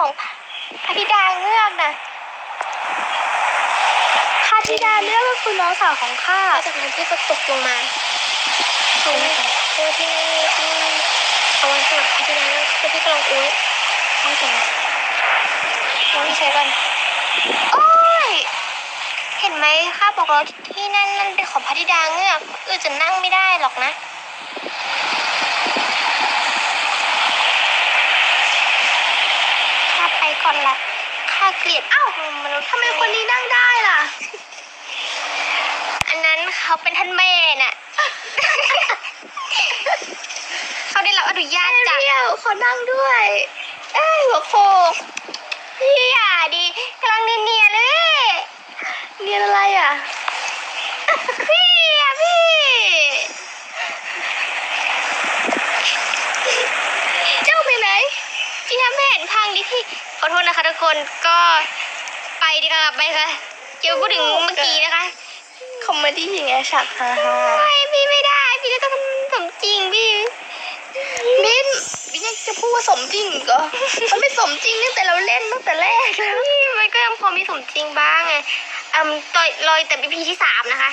ของพระธิดาเงือกนะพระธิดาเงือกก็คือน้องสาวของข้าแล้วจากนั้นพี่ก็ตกลงมาตรงนี้เพื่อที่ที่เอาไว้สำหรับพระธิดาเงือกคือพี่กำลังอุ้ยไม่ใช่ลองใช้กันโอ้ยเห็นไหมข้าบอกแล้วที่นั่นนั่นเป็นของพระธิดาเงือกเออจะนั่งไม่ได้หรอกนะ ข้าไป ก่อนละข้าเกลียดเอ้ามนุษย์ทำไมคนนี้นั่งได้ล่ะ อันนั้นเขาเป็นท่านแม่น่ะ เขาได้รับอนุญาตจากเรียวเขานั่งด้วย เอ้ยหัวโขกพี่อย่าดิกำลังเนียนๆเลยเรียนอะไรอะ พี่อะพี่ เจ้าไปไหน พี่ทำให้เห็นพังดิพี่ ขอโทษนะคะทุกคนก็ไปดีกว่าไปค่ะเกี่ยวพูดถึงเมื่อกี้นะคะ คอมเมดี้ไงฉากฮาฮาไม่พี่ไม่ได้ พี่จะต้องทำสมจริงพี่บินบินยังจะพูดว่าสมจริงอีกเหรอมันไม่สมจริงตั้งแต่เราเล่นตั้งแต่แรกแล้วพี่มันก็ยังพอมีสมจริงบ้างไงอืมต่อยลอยแต่พีที่สามนะคะ